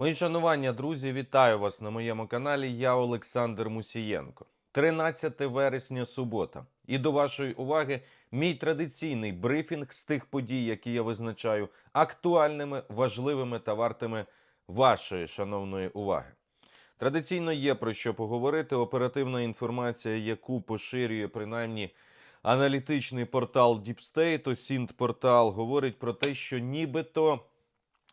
Мої шанування, друзі, вітаю вас на моєму каналі. Я Олександр Мусієнко. 13 вересня, субота. І до вашої уваги мій традиційний брифінг з тих подій, які я визначаю актуальними, важливими та вартими вашої шановної уваги. Традиційно є про що поговорити. Оперативна інформація, яку поширює принаймні аналітичний портал Deep State, Сінт портал, говорить про те, що нібито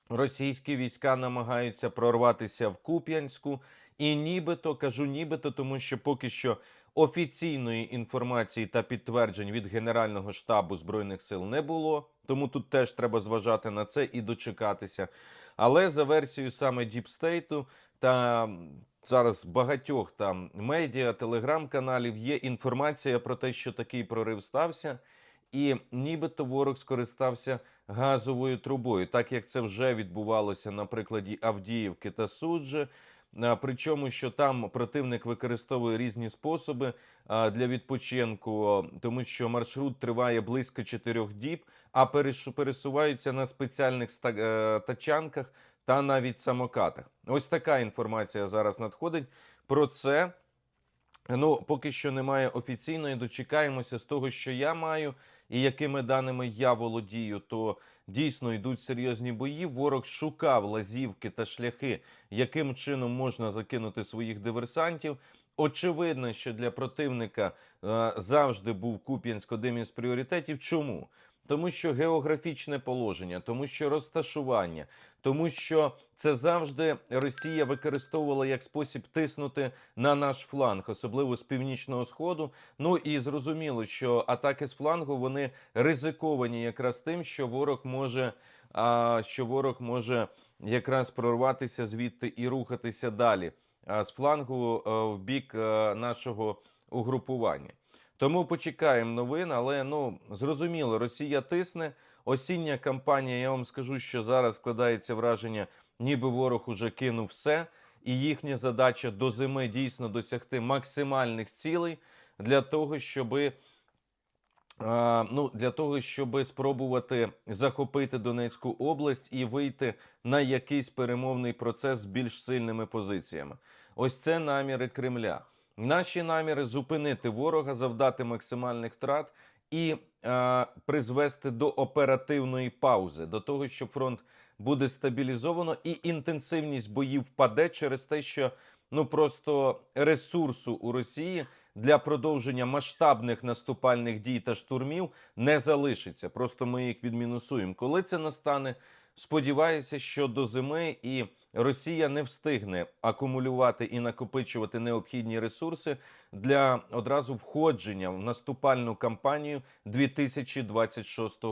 російські війська намагаються прорватися в Куп'янську. І нібито кажу нібито, тому що поки що офіційної інформації та підтверджень від Генерального штабу збройних сил не було. Тому тут теж треба зважати на це і дочекатися. Але за версією саме Діпстейту та зараз багатьох там медіа, телеграм-каналів є інформація про те, що такий прорив стався, і нібито ворог скористався газовою трубою, так як це вже відбувалося на прикладі Авдіївки та Суджі. Причому, що там противник використовує різні способи для відпочинку, тому що маршрут триває близько 4 діб, а пересуваються на спеціальних е, тачанках та навіть самокатах. Ось така інформація зараз надходить. Про це Ну, поки що немає офіційної. Дочекаємося з того, що я маю, і якими даними я володію, то дійсно йдуть серйозні бої. Ворог шукав лазівки та шляхи, яким чином можна закинути своїх диверсантів. Очевидно, що для противника е, завжди був Куп'янськ одним із пріоритетів. Чому? Тому що географічне положення, тому що розташування, тому що це завжди Росія використовувала як спосіб тиснути на наш фланг, особливо з північного сходу. Ну і зрозуміло, що атаки з флангу вони ризиковані якраз тим, що ворог може. А що ворог може якраз прорватися звідти і рухатися далі з флангу е, в бік е, нашого угрупування. Тому почекаємо новин, але ну зрозуміло, Росія тисне. Осіння кампанія. Я вам скажу, що зараз складається враження, ніби ворог уже кинув все, і їхня задача до зими дійсно досягти максимальних цілей для того, щоби ну, для того, щоб спробувати захопити Донецьку область і вийти на якийсь перемовний процес з більш сильними позиціями. Ось це наміри Кремля. Наші наміри зупинити ворога, завдати максимальних втрат і е, призвести до оперативної паузи, до того, що фронт буде стабілізовано, і інтенсивність боїв впаде через те, що ну просто ресурсу у Росії для продовження масштабних наступальних дій та штурмів не залишиться. Просто ми їх відмінусуємо. Коли це настане, сподіваюся, що до зими і Росія не встигне акумулювати і накопичувати необхідні ресурси для одразу входження в наступальну кампанію 2026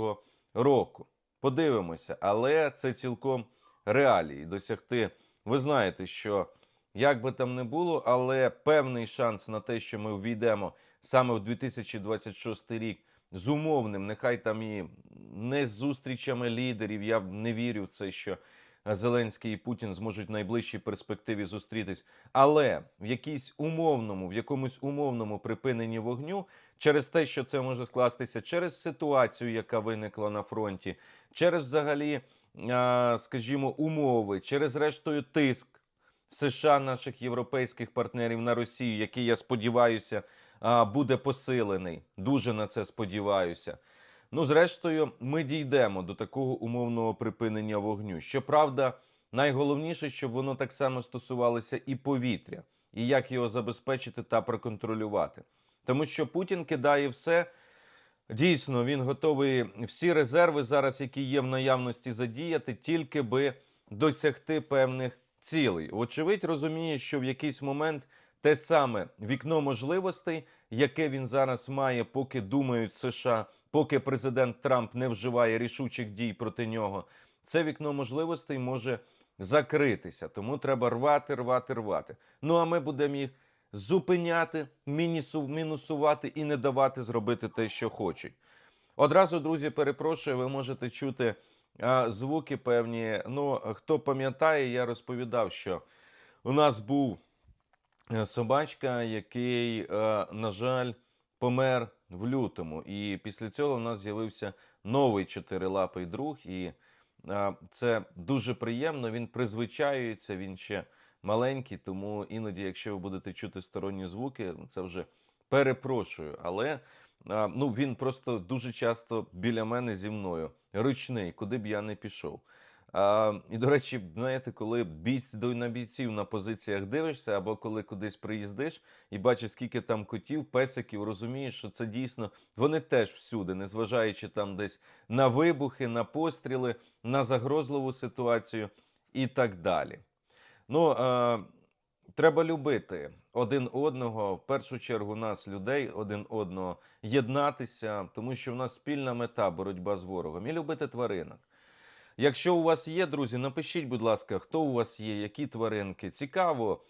року. Подивимося, але це цілком реалії досягти. Ви знаєте, що як би там не було, але певний шанс на те, що ми ввійдемо саме в 2026 рік з умовним, нехай там і не з зустрічами лідерів. Я не вірю в це, що Зеленський і Путін зможуть в найближчій перспективі зустрітись, але в якійсь умовному, в якомусь умовному припиненні вогню, через те, що це може скластися, через ситуацію, яка виникла на фронті, через взагалі, скажімо, умови, через рештою тиск США, наших європейських партнерів на Росію, який я сподіваюся, буде посилений. Дуже на це сподіваюся. Ну, зрештою, ми дійдемо до такого умовного припинення вогню. Щоправда, найголовніше, щоб воно так само стосувалося і повітря, і як його забезпечити та проконтролювати. Тому що Путін кидає все. Дійсно, він готовий всі резерви зараз, які є в наявності, задіяти, тільки би досягти певних цілей. Очевидь, розуміє, що в якийсь момент те саме вікно можливостей, яке він зараз має, поки думають США, поки президент Трамп не вживає рішучих дій проти нього, це вікно можливостей може закритися. Тому треба рвати, рвати, рвати. Ну а ми будемо їх зупиняти, мінусувати і не давати зробити те, що хочуть. Одразу, друзі, перепрошую, ви можете чути а, звуки певні. Ну, хто пам'ятає, я розповідав, що у нас був е, собачка, який, е, на жаль, помер в лютому. І після цього в нас з'явився новий чотирилапий друг. І Це дуже приємно. Він призвичаюється, він ще маленький, тому іноді, якщо ви будете чути сторонні звуки, це вже перепрошую. Але ну, він просто дуже часто біля мене зі мною, ручний, куди б я не пішов. А, і, до речі, знаєте, коли бійць на бійців на позиціях дивишся, або коли кудись приїздиш і бачиш, скільки там котів, песиків, розумієш, що це дійсно вони теж всюди, незважаючи там десь на вибухи, на постріли, на загрозливу ситуацію і так далі. Ну, е, треба любити один одного, в першу чергу нас, людей, один одного, єднатися, тому що в нас спільна мета боротьба з ворогом і любити тваринок. Якщо у вас є, друзі, напишіть, будь ласка, хто у вас є, які тваринки. Цікаво,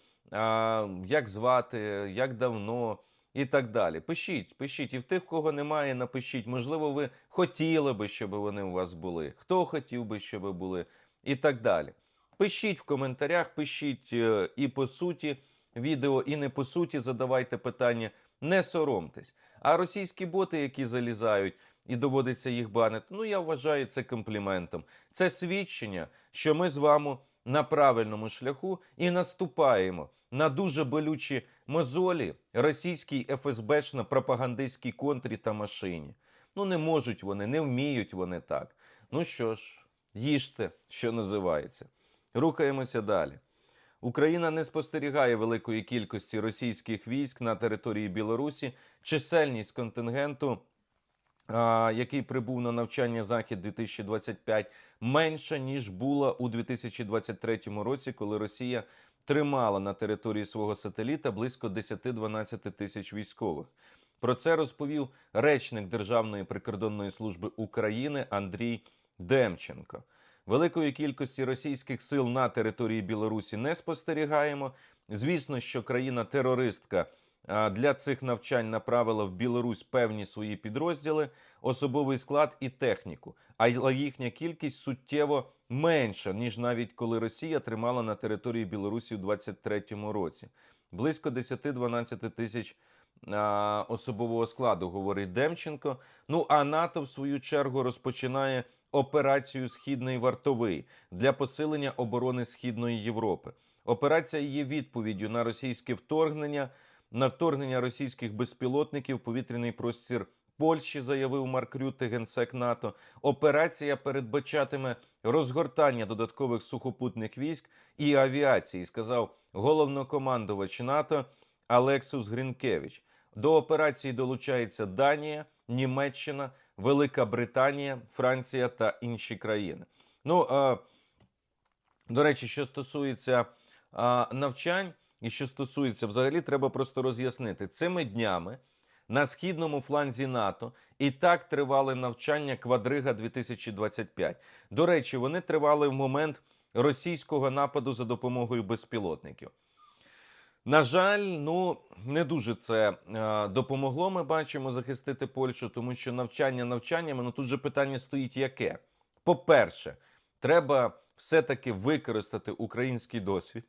як звати, як давно і так далі. Пишіть, пишіть. І в тих, кого немає, напишіть. Можливо, ви хотіли би, щоб вони у вас були. Хто хотів би, щоб були, і так далі. Пишіть в коментарях, пишіть е, і по суті відео, і не по суті задавайте питання. Не соромтесь. А російські боти, які залізають і доводиться їх банити, ну я вважаю це компліментом. Це свідчення, що ми з вами на правильному шляху і наступаємо на дуже болючі мозолі російській ФСБшно-пропагандистській контрі та машині. Ну не можуть вони, не вміють вони так. Ну що ж, їжте, що називається. Рухаємося далі. Україна не спостерігає великої кількості російських військ на території Білорусі. Чисельність контингенту, який прибув на навчання Захід 2025, менша ніж була у 2023 році, коли Росія тримала на території свого сателіта близько 10-12 тисяч військових. Про це розповів речник Державної прикордонної служби України Андрій Демченко. Великої кількості російських сил на території Білорусі не спостерігаємо. Звісно, що країна-терористка для цих навчань направила в Білорусь певні свої підрозділи, особовий склад і техніку. Але їхня кількість суттєво менша, ніж навіть коли Росія тримала на території Білорусі у 23-му році. Близько 10-12 тисяч особового складу, говорить Демченко. Ну а НАТО, в свою чергу, розпочинає операцію Східний вартовий для посилення оборони Східної Європи. Операція є відповіддю на російське вторгнення, на вторгнення російських безпілотників повітряний простір Польщі, заявив Марк Рюте, генсек НАТО. Операція передбачатиме розгортання додаткових сухопутних військ і авіації, сказав головнокомандувач НАТО Алексус Грінкевич. До операції долучається Данія, Німеччина, Велика Британія, Франція та інші країни. Ну, е, до речі, що стосується е, навчань і що стосується, взагалі, треба просто роз'яснити цими днями на східному фланзі НАТО і так тривали навчання Квадрига 2025. До речі, вони тривали в момент російського нападу за допомогою безпілотників. На жаль, ну не дуже це е, допомогло. Ми бачимо захистити Польщу, тому що навчання навчаннями. Ну тут же питання стоїть яке. По-перше, треба все-таки використати український досвід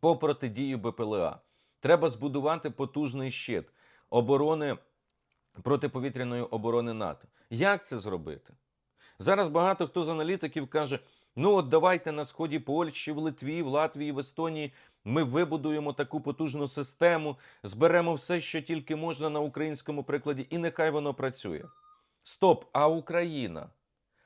по протидії БПЛА. Треба збудувати потужний щит оборони протиповітряної оборони НАТО. Як це зробити? Зараз багато хто з аналітиків каже: ну от давайте на сході Польщі, в Литві, в Латвії, в Естонії ми вибудуємо таку потужну систему, зберемо все, що тільки можна на українському прикладі, і нехай воно працює. Стоп! А Україна?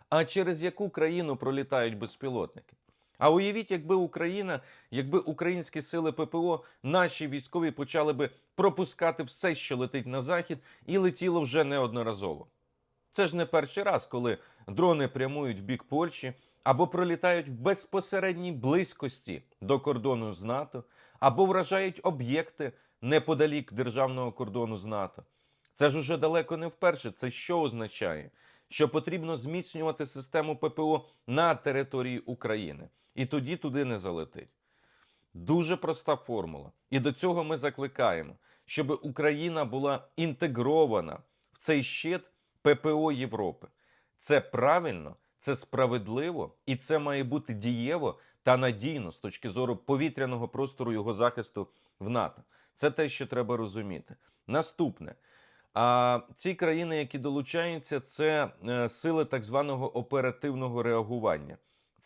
А через яку країну пролітають безпілотники? А уявіть, якби Україна, якби українські сили ППО, наші військові почали би пропускати все, що летить на захід, і летіло вже неодноразово. Це ж не перший раз, коли дрони прямують в бік Польщі або пролітають в безпосередній близькості до кордону з НАТО, або вражають об'єкти неподалік державного кордону з НАТО. Це ж уже далеко не вперше. Це що означає? Що потрібно зміцнювати систему ППО на території України, і тоді туди не залетить. Дуже проста формула. І до цього ми закликаємо, щоб Україна була інтегрована в цей щит ППО Європи. Це правильно, це справедливо і це має бути дієво та надійно з точки зору повітряного простору його захисту в НАТО. Це те, що треба розуміти. Наступне. А ці країни, які долучаються, це е, сили так званого оперативного реагування.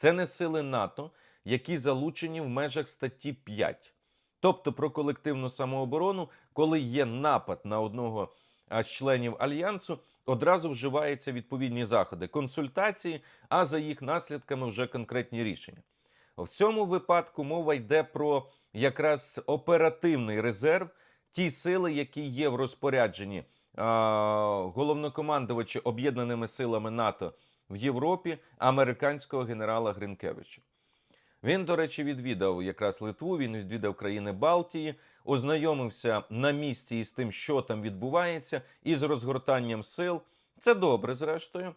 Це не сили НАТО, які залучені в межах статті 5. Тобто про колективну самооборону, коли є напад на одного з членів альянсу, одразу вживаються відповідні заходи, консультації, а за їх наслідками вже конкретні рішення. В цьому випадку мова йде про якраз оперативний резерв, ті сили, які є в розпорядженні а, головнокомандувача об'єднаними силами НАТО в Європі американського генерала Гринкевича. Він, до речі, відвідав якраз Литву, він відвідав країни Балтії, ознайомився на місці із тим, що там відбувається, і з розгортанням сил. Це добре, зрештою.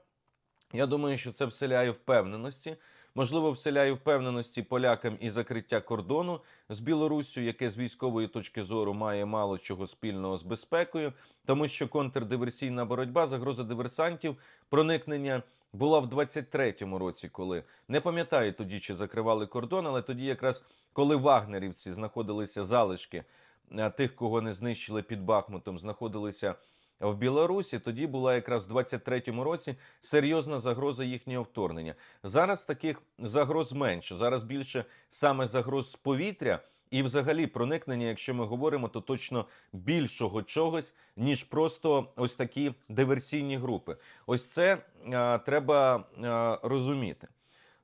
Я думаю, що це вселяє впевненості. Можливо, вселяє впевненості полякам і закриття кордону з Білоруссю, яке з військової точки зору має мало чого спільного з безпекою, тому що контрдиверсійна боротьба, загроза диверсантів, проникнення була в 23-му році, коли не пам'ятаю тоді, чи закривали кордон, але тоді, якраз коли вагнерівці знаходилися залишки е, тих, кого не знищили під Бахмутом, знаходилися в Білорусі, тоді була якраз в 23-му році серйозна загроза їхнього вторгнення. Зараз таких загроз менше. Зараз більше саме загроз з повітря. І, взагалі, проникнення, якщо ми говоримо, то точно більшого чогось, ніж просто ось такі диверсійні групи. Ось це а, треба а, розуміти.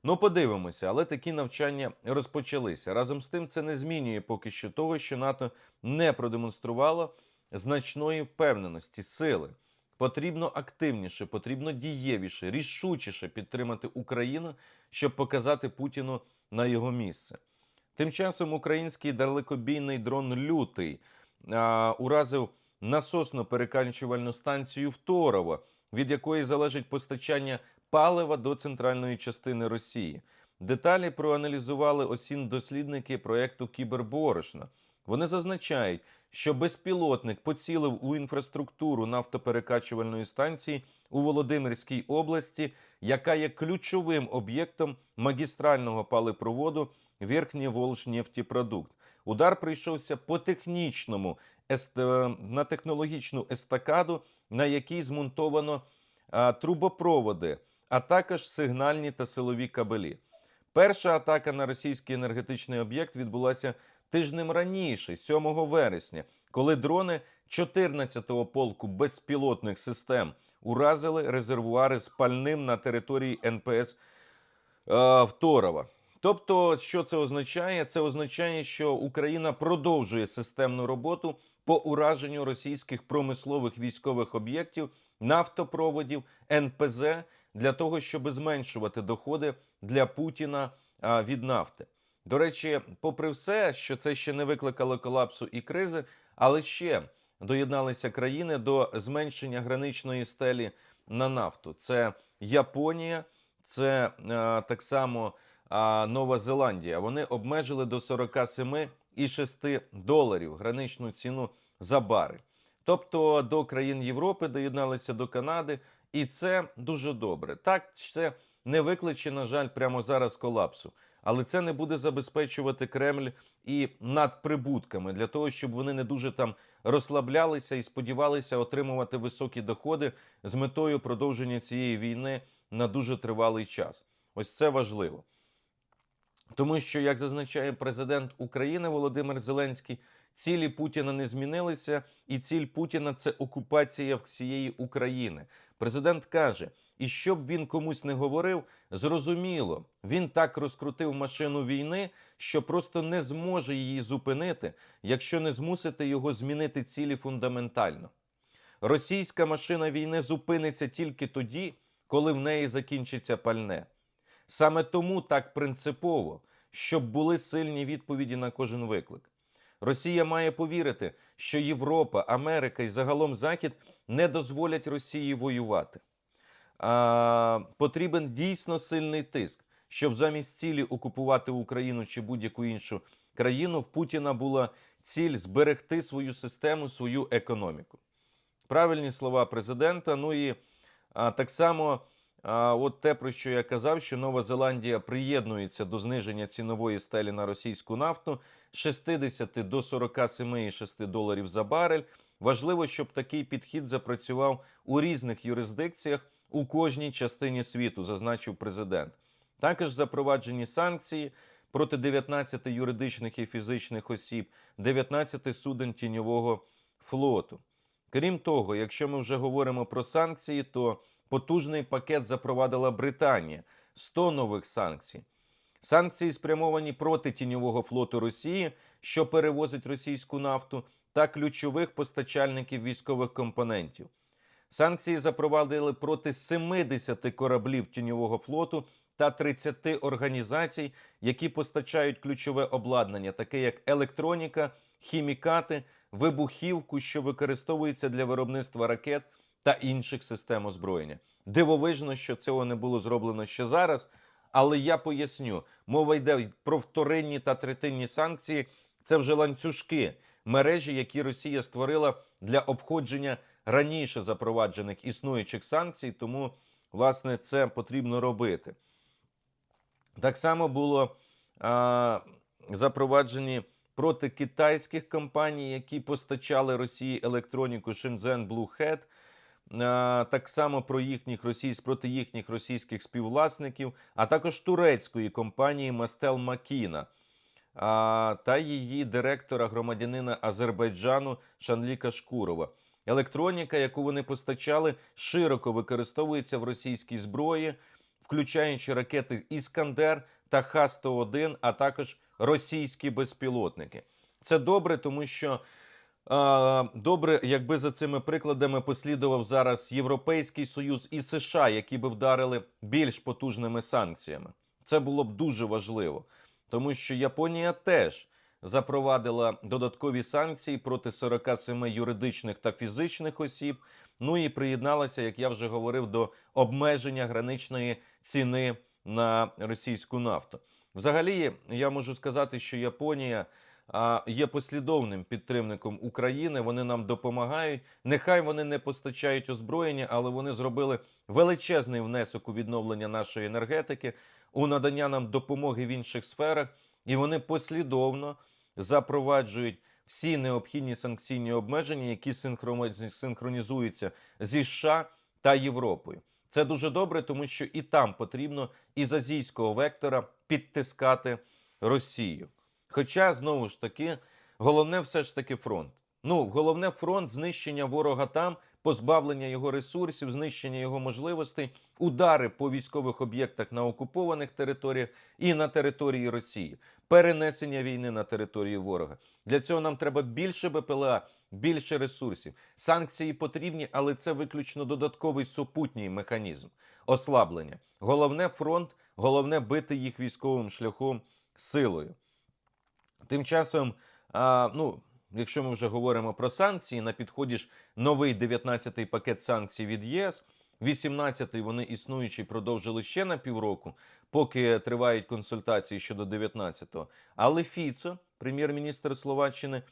Ну, подивимося, але такі навчання розпочалися. Разом з тим, це не змінює поки що того, що НАТО не продемонструвало значної впевненості, сили. Потрібно активніше, потрібно дієвіше, рішучіше підтримати Україну, щоб показати Путіну на його місце. Тим часом український далекобійний дрон Лютий а, уразив насосно переканчувальну станцію Второво, від якої залежить постачання палива до центральної частини Росії. Деталі проаналізували осін дослідники проекту Кіберборошна. Вони зазначають, що безпілотник поцілив у інфраструктуру нафтоперекачувальної станції у Володимирській області, яка є ключовим об'єктом магістрального палепроводу Верхнєволжнефтепродукт. Удар прийшовся по технічному ест... на технологічну естакаду, на якій змонтовано трубопроводи, а також сигнальні та силові кабелі. Перша атака на російський енергетичний об'єкт відбулася тижнем раніше, 7 вересня, коли дрони 14-го полку безпілотних систем уразили резервуари з пальним на території НПС е, Второва. Тобто, що це означає? Це означає, що Україна продовжує системну роботу по ураженню російських промислових військових об'єктів, нафтопроводів, НПЗ для того, щоб зменшувати доходи для Путіна від нафти. До речі, попри все, що це ще не викликало колапсу і кризи, але ще доєдналися країни до зменшення граничної стелі на нафту. Це Японія, це е, так само Нова Зеландія. Вони обмежили до 47,6 доларів граничну ціну за барель. Тобто до країн Європи доєдналися до Канади, і це дуже добре. Так, це не викличе, на жаль, прямо зараз колапсу. Але це не буде забезпечувати Кремль і надприбутками для того, щоб вони не дуже там розслаблялися і сподівалися отримувати високі доходи з метою продовження цієї війни на дуже тривалий час. Ось це важливо. Тому що, як зазначає президент України Володимир Зеленський, цілі Путіна не змінилися, і ціль Путіна це окупація всієї України. Президент каже, і щоб він комусь не говорив, зрозуміло, він так розкрутив машину війни, що просто не зможе її зупинити, якщо не змусити його змінити цілі фундаментально. Російська машина війни зупиниться тільки тоді, коли в неї закінчиться пальне. Саме тому так принципово, щоб були сильні відповіді на кожен виклик. Росія має повірити, що Європа, Америка і загалом Захід не дозволять Росії воювати. А, Потрібен дійсно сильний тиск, щоб замість цілі окупувати Україну чи будь-яку іншу країну в Путіна була ціль зберегти свою систему, свою економіку. Правильні слова президента. Ну і а, так само. А от те, про що я казав, що Нова Зеландія приєднується до зниження цінової стелі на російську нафту з 60 до 47,6 доларів за барель. Важливо, щоб такий підхід запрацював у різних юрисдикціях у кожній частині світу, зазначив президент. Також запроваджені санкції проти 19 юридичних і фізичних осіб, 19 суден тіньового флоту. Крім того, якщо ми вже говоримо про санкції, то потужний пакет запровадила Британія 100 нових санкцій. Санкції спрямовані проти тіньового флоту Росії, що перевозить російську нафту, та ключових постачальників військових компонентів. Санкції запровадили проти 70 кораблів тіньового флоту та 30 організацій, які постачають ключове обладнання, таке як електроніка, хімікати, вибухівку, що використовується для виробництва ракет та інших систем озброєння. Дивовижно, що цього не було зроблено ще зараз. Але я поясню, мова йде про вторинні та третинні санкції. Це вже ланцюжки мережі, які Росія створила для обходження раніше запроваджених існуючих санкцій. Тому, власне, це потрібно робити. Так само було а, запроваджені проти китайських компаній, які постачали Росії електроніку Shenzhen Blue Hat. А, Так само про їхніх російсь, проти їхніх російських співвласників, а також турецької компанії Мастел Макіна та її директора громадянина Азербайджану Шанліка Шкурова. Електроніка, яку вони постачали, широко використовується в російській зброї, включаючи ракети Іскандер та Х-101, а також російські безпілотники. Це добре, тому що е, добре, якби за цими прикладами послідував зараз Європейський Союз і США, які би вдарили більш потужними санкціями. Це було б дуже важливо, тому що Японія теж запровадила додаткові санкції проти 47 юридичних та фізичних осіб. Ну і приєдналася, як я вже говорив, до обмеження граничної ціни на російську нафту. Взагалі, я можу сказати, що Японія є послідовним підтримником України. Вони нам допомагають. Нехай вони не постачають озброєння, але вони зробили величезний внесок у відновлення нашої енергетики, у надання нам допомоги в інших сферах, і вони послідовно запроваджують всі необхідні санкційні обмеження, які синхронізуються зі США та Європою. Це дуже добре, тому що і там потрібно із азійського вектора підтискати Росію. Хоча знову ж таки головне все ж таки фронт. Ну, головне фронт знищення ворога там, позбавлення його ресурсів, знищення його можливостей, удари по військових об'єктах на окупованих територіях і на території Росії, перенесення війни на територію ворога. Для цього нам треба більше БПЛА, більше ресурсів. Санкції потрібні, але це виключно додатковий супутній механізм ослаблення. Головне фронт, головне бити їх військовим шляхом силою. Тим часом, а, ну, якщо ми вже говоримо про санкції, на підході ж новий 19-й пакет санкцій від ЄС. 18-й вони існуючі продовжили ще на півроку, поки тривають консультації щодо 19-го. Але Фіцо, прем'єр-міністр Словаччини,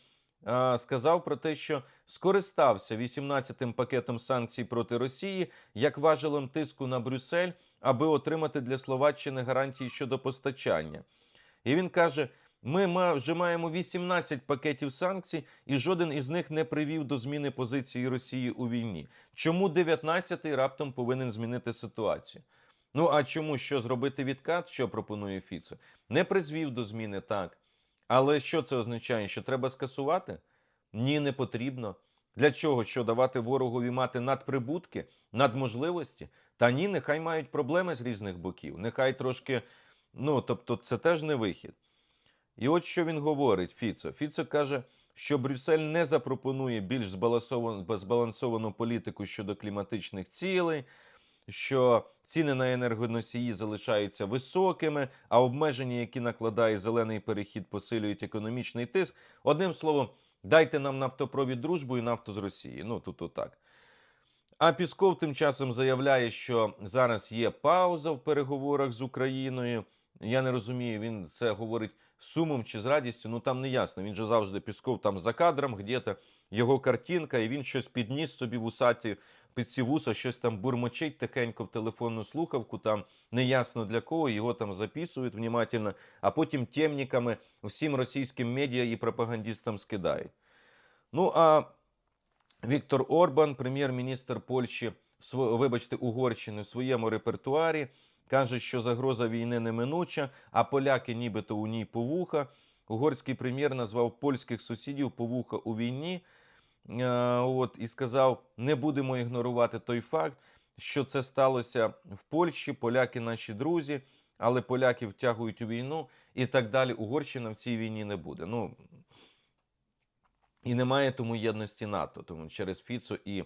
сказав про те, що скористався 18-м пакетом санкцій проти Росії як важелем тиску на Брюссель, аби отримати для Словаччини гарантії щодо постачання. І він каже: ми вже маємо 18 пакетів санкцій, і жоден із них не привів до зміни позиції Росії у війні. Чому 19-й раптом повинен змінити ситуацію? Ну а чому що зробити відкат, що пропонує Фіцо? Не призвів до зміни так. Але що це означає? Що треба скасувати? Ні, не потрібно. Для чого? Що давати ворогові мати надприбутки, надможливості? Та ні, нехай мають проблеми з різних боків. Нехай трошки. Ну, тобто, це теж не вихід. І от що він говорить, Фіцо. Фіцо каже, що Брюссель не запропонує більш збалансовану, політику щодо кліматичних цілей, що ціни на енергоносії залишаються високими, а обмеження, які накладає зелений перехід, посилюють економічний тиск. Одним словом, дайте нам нафтопровід дружбу і нафту з Росії. Ну тут отак. А Пісков тим часом заявляє, що зараз є пауза в переговорах з Україною. Я не розумію, він це говорить сумом чи з радістю. Ну там не ясно. Він же завжди Пісков там за кадром, где-то його картинка, і він щось підніс собі в усаті під ці вуса, щось там бурмочить тихенько в телефонну слухавку. Там неясно для кого, його там записують внимательно, а потім темниками всім російським медіа і пропагандистам скидають. Ну а Віктор Орбан, прем'єр-міністр Польщі, вибачте, Угорщини в своєму репертуарі каже, що загроза війни неминуча, а поляки нібито у ній повуха. Угорський прем'єр назвав польських сусідів повуха у війні. Е, От і сказав: не будемо ігнорувати той факт, що це сталося в Польщі. Поляки наші друзі, але поляки втягують у війну і так далі. Угорщина в цій війні не буде. Ну і немає тому єдності НАТО, тому через Фіцо і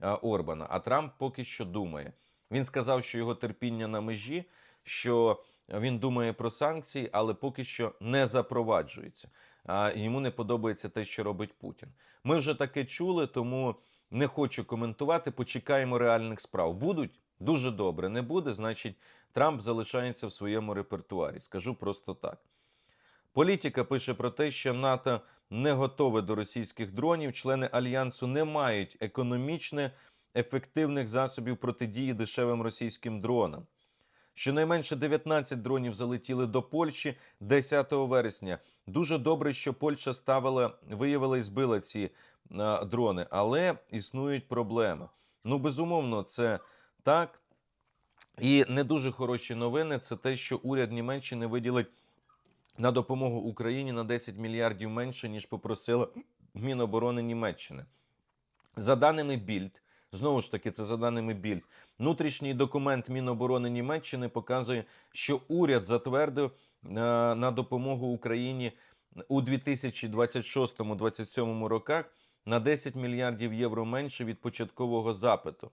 е, Орбана. А Трамп поки що думає. Він сказав, що його терпіння на межі, що він думає про санкції, але поки що не запроваджується. А йому не подобається те, що робить Путін. Ми вже таке чули, тому не хочу коментувати. Почекаємо реальних справ. Будуть дуже добре. Не буде, значить, Трамп залишається в своєму репертуарі. Скажу просто так. Політика пише про те, що НАТО не готове до російських дронів. Члени альянсу не мають економічно ефективних засобів протидії дешевим російським дронам. Щонайменше 19 дронів залетіли до Польщі 10 вересня. Дуже добре, що Польща ставила, виявила і збила ці е, дрони, але існують проблеми. Ну, безумовно, це так. І не дуже хороші новини це те, що уряд Німеччини виділить на допомогу Україні на 10 мільярдів менше, ніж попросила Міноборони Німеччини. За даними Більд, знову ж таки, це за даними Більд, внутрішній документ Міноборони Німеччини показує, що уряд затвердив е, на допомогу Україні у 2026-2027 роках на 10 мільярдів євро менше від початкового запиту.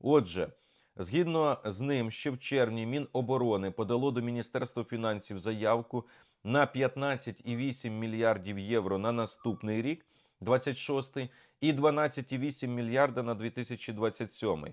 Отже, згідно з ним, ще в червні Міноборони подало до Міністерства фінансів заявку на 15,8 мільярдів євро на наступний рік, 26 і 12,8 мільярда на 2027.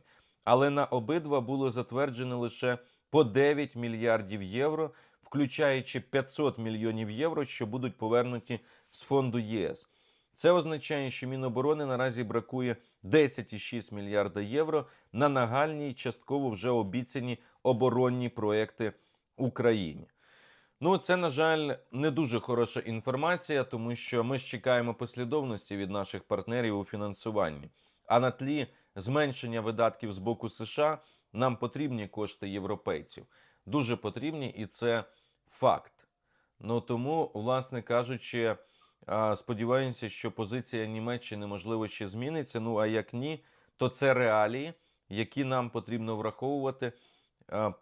Але на обидва було затверджено лише по 9 мільярдів євро, включаючи 500 мільйонів євро, що будуть повернуті з фонду ЄС. Це означає, що Міноборони наразі бракує 10,6 мільярда євро на нагальні й частково вже обіцяні оборонні проекти Україні. Ну, це, на жаль, не дуже хороша інформація, тому що ми ж чекаємо послідовності від наших партнерів у фінансуванні. А на тлі зменшення видатків з боку США нам потрібні кошти європейців. Дуже потрібні, і це факт. Ну тому, власне кажучи, сподіваємося, що позиція Німеччини можливо ще зміниться. Ну а як ні, то це реалії, які нам потрібно враховувати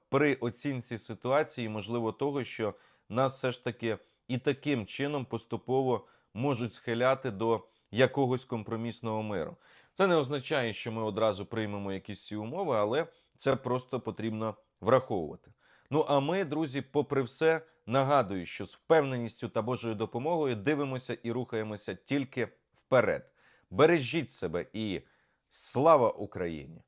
при оцінці ситуації, можливо, того, що нас все ж таки і таким чином поступово можуть схиляти до якогось компромісного миру. Це не означає, що ми одразу приймемо якісь ці умови, але це просто потрібно враховувати. Ну а ми, друзі, попри все, нагадую, що з впевненістю та Божою допомогою дивимося і рухаємося тільки вперед. Бережіть себе і слава Україні!